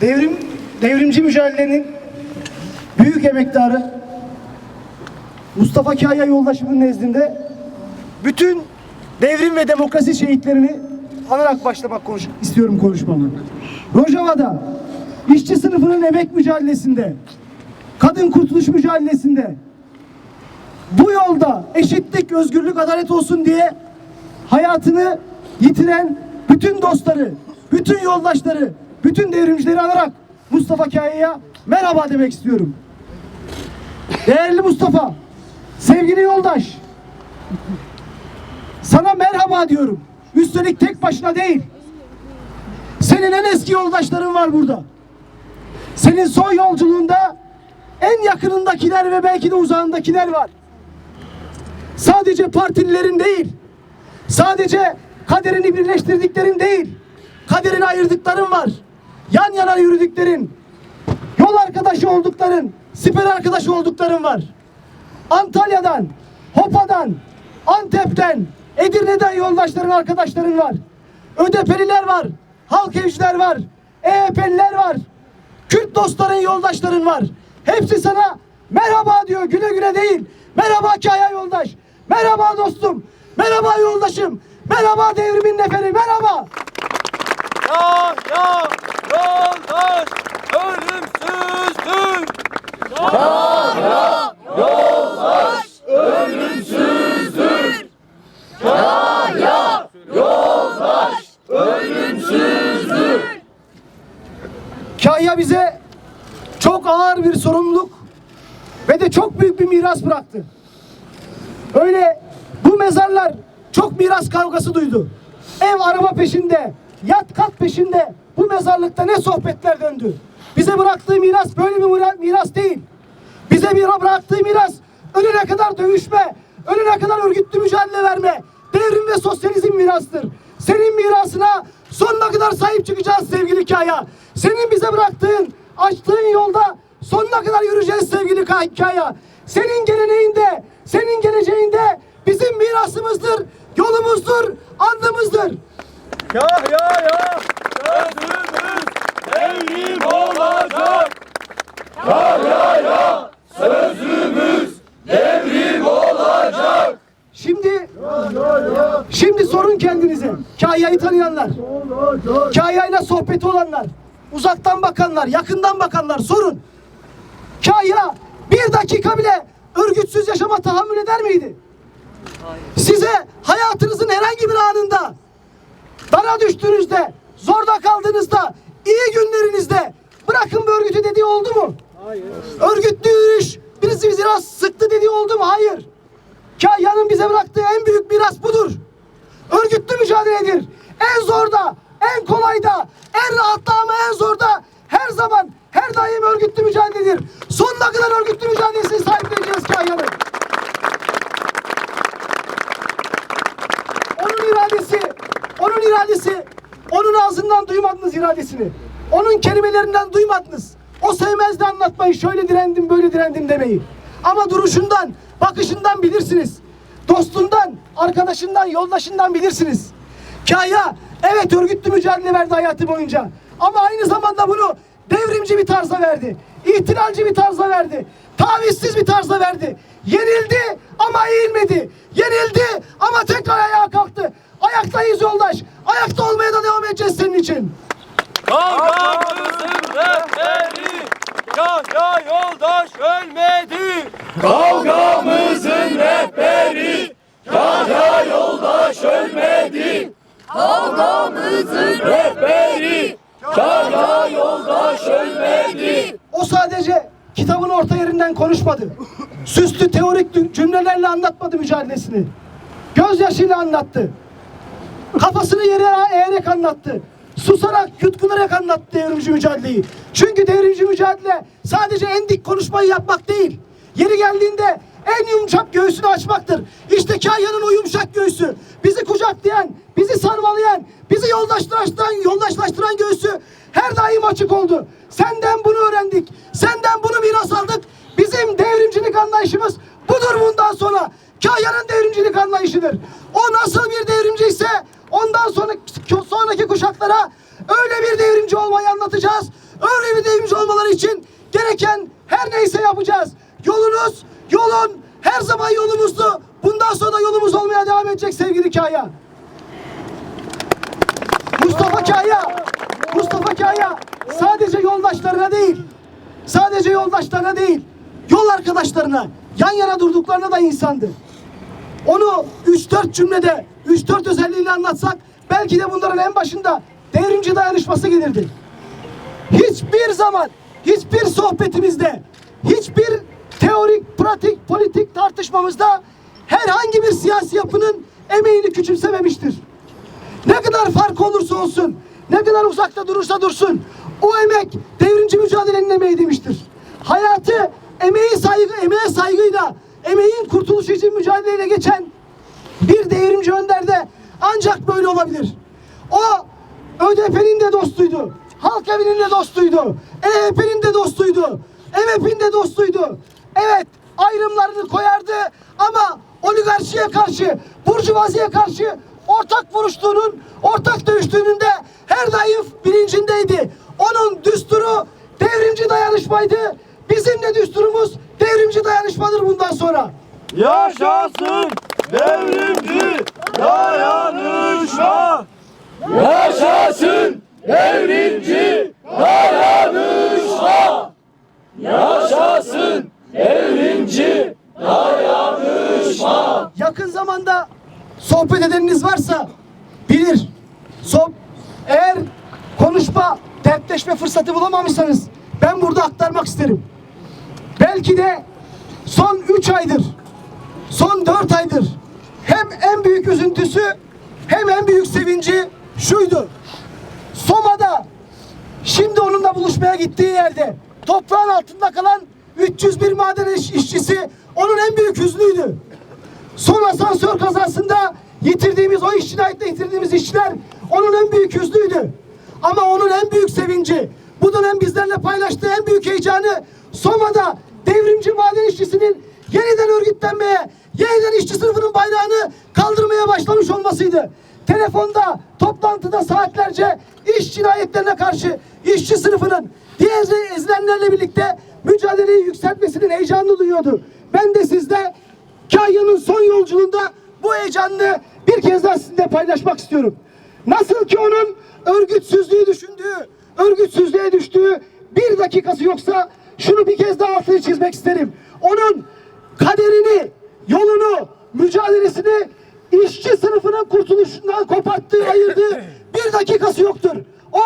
Devrim, devrimci mücadelenin büyük emektarı Mustafa Kaya yoldaşımın nezdinde bütün devrim ve demokrasi şehitlerini anarak başlamak konuş istiyorum konuşmamı. Rojava'da işçi sınıfının emek mücadelesinde, kadın kurtuluş mücadelesinde bu yolda eşitlik, özgürlük, adalet olsun diye hayatını yitiren bütün dostları, bütün yoldaşları, bütün devrimcileri anarak Mustafa Kaya'ya merhaba demek istiyorum. Değerli Mustafa, sevgili yoldaş, sana merhaba diyorum. Üstelik tek başına değil. Senin en eski yoldaşların var burada. Senin son yolculuğunda en yakınındakiler ve belki de uzağındakiler var. Sadece partililerin değil, sadece kaderini birleştirdiklerin değil, kaderini ayırdıkların var. Yan yana yürüdüklerin, yol arkadaşı oldukların, siper arkadaşı oldukların var. Antalya'dan, Hopa'dan, Antep'ten, Edirne'den yoldaşların, arkadaşların var. ÖDP'liler var, halk evciler var, EHP'liler var. Kürt dostların, yoldaşların var. Hepsi sana merhaba diyor, güle güle değil. Merhaba Kaya yoldaş, merhaba dostum, merhaba yoldaşım, merhaba devrimin neferi, merhaba. Ya ya yoldaş ölümsüzdür. Kaya bize çok ağır bir sorumluluk ve de çok büyük bir miras bıraktı. Öyle bu mezarlar çok miras kavgası duydu. Ev araba peşinde, yat kat peşinde bu mezarlıkta ne sohbetler döndü. Bize bıraktığı miras böyle bir mira- miras değil. Bize bir bıraktığı miras ölene kadar dövüşme, ölene kadar örgütlü mücadele verme, devrim ve sosyalizm mirastır. Senin mirasına sonuna kadar sahip çıkacağız sevgili Kaya. Senin bize bıraktığın, açtığın yolda sonuna kadar yürüyeceğiz sevgili Ka- Kaya. Senin geleneğinde, senin geleceğinde bizim mirasımızdır, yolumuzdur, andımızdır. Ya ya ya sözümüz devrim olacak. Şimdi Şimdi sorun kendinize. Kaya'yı tanıyanlar. Kaya'yla sohbeti olanlar. Uzaktan bakanlar, yakından bakanlar sorun. Kaya bir dakika bile örgütsüz yaşama tahammül eder miydi? Size hayatınızın herhangi bir anında dara düştüğünüzde, zorda kaldığınızda, iyi günlerinizde bırakın bu örgütü dediği oldu mu? Hayır. Örgütlü yürüyüş birisi bizi biraz sıktı dediği oldu mu? Hayır. Kahya'nın bize bıraktığı en büyük miras budur. Örgütlü mücadeledir. En zorda, en kolayda, en rahatta ama en zorda her zaman, her daim örgütlü mücadeledir. Sonuna kadar örgütlü mücadelesini sahipleneceğiz Kahya'nın. Onun iradesi, onun iradesi, onun ağzından duymadınız iradesini. Onun kelimelerinden duymadınız. O sevmezdi anlatmayı, şöyle direndim, böyle direndim demeyi. Ama duruşundan, bakışından bilirsiniz. Dostundan, arkadaşından, yoldaşından bilirsiniz. Kaya, evet örgütlü mücadele verdi hayatı boyunca. Ama aynı zamanda bunu devrimci bir tarzda verdi. İhtilalci bir tarzda verdi. Tavizsiz bir tarzda verdi. Yenildi ama eğilmedi. Yenildi ama tekrar ayağa kalktı. Ayaktayız yoldaş. Ayakta olmaya da devam edeceğiz senin için. Kavgamızın rehberi ya ya yoldaş ölmedi. Kavgamızın rehberi ya ya yoldaş ölmedi. Kavgamızın rehberi ya ya yoldaş ölmedi. O sadece kitabın orta yerinden konuşmadı. Süslü teorik cümlelerle anlatmadı mücadelesini. Gözyaşıyla anlattı. Kafasını yere eğerek anlattı. Susarak, yutkunarak anlattı devrimci mücadeleyi. Çünkü devrimci mücadele sadece en dik konuşmayı yapmak değil. Yeri geldiğinde en yumuşak göğsünü açmaktır. İşte Kahya'nın o yumuşak göğsü. Bizi kucaklayan, bizi sarmalayan, bizi yoldaşlaştıran, yoldaşlaştıran göğsü her daim açık oldu. Senden bunu öğrendik. Senden bunu miras aldık. Bizim devrimcilik anlayışımız budur bundan sonra. Kahya'nın devrimcilik anlayışıdır. O nasıl bir devrimci ise ondan sonraki, sonraki kuşaklara öyle bir devrimci olmayı anlatacağız. öyle bir devrimci olmaları için gereken her neyse yapacağız. Yolunuz, yolun her zaman yolumuzdu. Bundan sonra da yolumuz olmaya devam edecek sevgili Kaya. Mustafa Kaya, Mustafa Kaya sadece yoldaşlarına değil, sadece yoldaşlarına değil, yol arkadaşlarına, yan yana durduklarına da insandı. Onu 3-4 cümlede, 3-4 özelliğiyle anlatsak belki de bunların en başında devrimci dayanışması gelirdi. Hiçbir zaman, hiçbir sohbetimizde, hiçbir teorik, pratik, politik tartışmamızda herhangi bir siyasi yapının emeğini küçümsememiştir. Ne kadar fark olursa olsun, ne kadar uzakta durursa dursun, o emek devrimci mücadelenin emeği demiştir. Hayatı emeği saygı, emeğe saygıyla, emeğin kurtuluşu için mücadeleyle geçen bir devrimci önderde ancak böyle olabilir. O ÖDP'nin de dostuydu. Halk evinin de dostuydu. EHP'nin de dostuydu. MHP'nin de dostuydu. Evet ayrımlarını koyardı ama oligarşiye karşı, burjuvaziye karşı ortak vuruştuğunun, ortak dövüştüğünün de her daim bilincindeydi. Onun düsturu devrimci dayanışmaydı. Bizim de düsturumuz devrimci dayanışmadır bundan sonra. Yaşasın devrimci dayanışma. Yaşasın devrimci dayanışma. Yaşasın devrimci dayanışma. yakın zamanda sohbet edeniniz varsa bilir. Soh eğer konuşma, dertleşme fırsatı bulamamışsanız ben burada aktarmak isterim. Belki de son 3 aydır, son 4 aydır hem en büyük üzüntüsü hem en büyük sevinci şuydu. Soma'da Şimdi onunla buluşmaya gittiği yerde toprağın altında kalan 301 maden iş- işçisi onun en büyük hüznüydü. Son asansör kazasında yitirdiğimiz o iş cinayetle yitirdiğimiz işçiler onun en büyük hüznüydü. Ama onun en büyük sevinci bu dönem bizlerle paylaştığı en büyük heyecanı Soma'da devrimci maden işçisinin yeniden örgütlenmeye, yeniden işçi sınıfının bayrağını kaldırmaya başlamış olmasıydı. Telefonda, toplantıda saatlerce iş cinayetlerine karşı işçi sınıfının diğer ezilenlerle birlikte mücadeleyi yükseltmesinin heyecanını duyuyordu. Ben de sizde Kahya'nın son yolculuğunda bu heyecanını bir kez daha sizinle paylaşmak istiyorum. Nasıl ki onun örgütsüzlüğü düşündüğü, örgütsüzlüğe düştüğü bir dakikası yoksa şunu bir kez daha altını çizmek isterim. Onun kaderini, yolunu, mücadelesini işçi sınıfının kurtuluşundan koparttığı, ayırdığı bir dakikası yoktur. O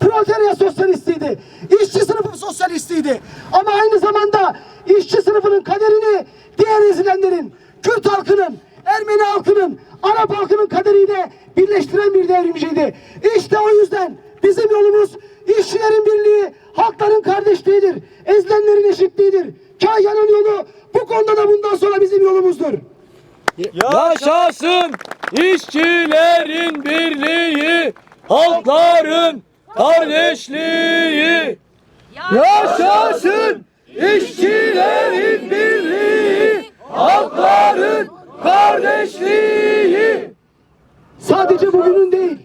proletarya sosyalistiydi. İşçi sınıfı sosyalistiydi. Ama aynı zamanda işçi sınıfının kaderini diğer ezilenlerin, Kürt halkının, Ermeni halkının, Arap halkının kaderiyle birleştiren bir devrimciydi. İşte o yüzden bizim yolumuz işçilerin birliği, halkların kardeşliğidir. Ezilenlerin eşitliğidir. Kahya'nın yolu bu konuda da bundan sonra bizim yolumuzdur. Yaşasın işçilerin birliği, halkların kardeşliği. Yaşasın işçilerin birliği, halkların kardeşliği. Sadece bugünün değil,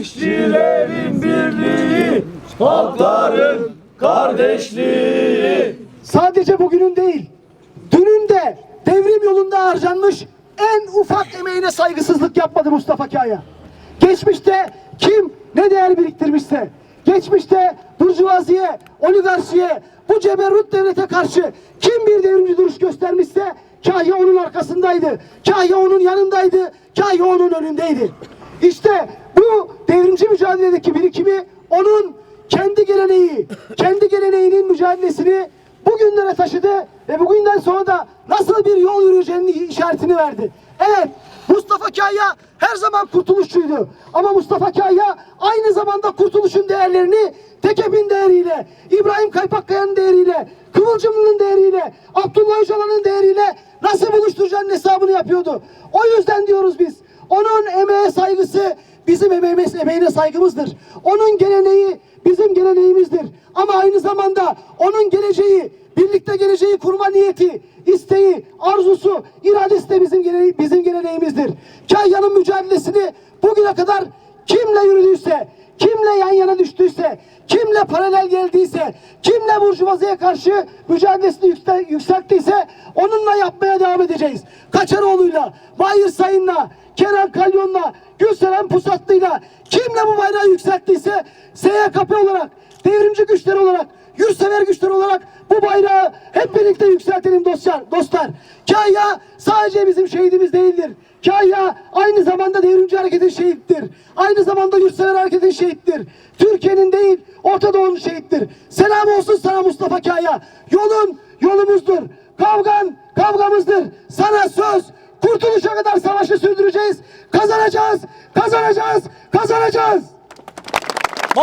İşçilerin birliği, halkların kardeşliği. Sadece bugünün değil, dünün de devrim yolunda harcanmış en ufak emeğine saygısızlık yapmadı Mustafa Kaya. Geçmişte kim ne değer biriktirmişse, geçmişte burjuvaziye, oligarşiye, bu ceberrut devlete karşı kim bir devrimci duruş göstermişse Kahya onun arkasındaydı, Kahya onun yanındaydı, Kahya onun önündeydi. İşte bu devrimci mücadeledeki birikimi onun kendi geleneği, kendi geleneğinin mücadelesini bugünlere taşıdı ve bugünden sonra da nasıl bir yol yürüyeceğinin işaretini verdi. Evet, Mustafa Kaya her zaman kurtuluşçuydu. Ama Mustafa Kaya aynı zamanda kurtuluşun değerlerini Tekep'in değeriyle, İbrahim Kaypakkaya'nın değeriyle, Kıvılcımlı'nın değeriyle, Abdullah Öcalan'ın değeriyle nasıl buluşturacağının hesabını yapıyordu. O yüzden diyoruz biz, onun emeğe saygısı bizim emeğimiz, emeğine saygımızdır. Onun geleneği bizim geleneğimizdir. Ama aynı zamanda onun geleceği, birlikte geleceği kurma niyeti, isteği, arzusu, iradesi de bizim, geleneği, bizim geleneğimizdir. Kahya'nın mücadelesini bugüne kadar kimle yürüdüyse, kimle yan yana düştüyse, kimle paralel geldiyse, kimle burjuvaziye karşı mücadelesini yükse- yükselttiyse onunla yapmaya devam edeceğiz. Kaçaroğlu'yla, Mahir Sayın'la, Kenan Kalyon'la, Gülseren Pusatlı'yla kimle bu bayrağı yükselttiyse SYKP olarak, devrimci güçler olarak, yurtsever güçler olarak bu bayrağı hep birlikte yükseltelim dostlar. dostlar. Kaya sadece bizim şehidimiz değildir. Kaya aynı zamanda devrimci hareketin şehittir. Aynı zamanda yurtsever hareketin şehittir. Türkiye'nin değil Orta Doğu'nun şehittir. Selam olsun sana Mustafa Kaya. Yolun yolumuzdur. Kavgan kavgamızdır. Sana söz kurtuluşa kadar savaşı sürdüreceğiz. Kazanacağız, kazanacağız, kazanacağız.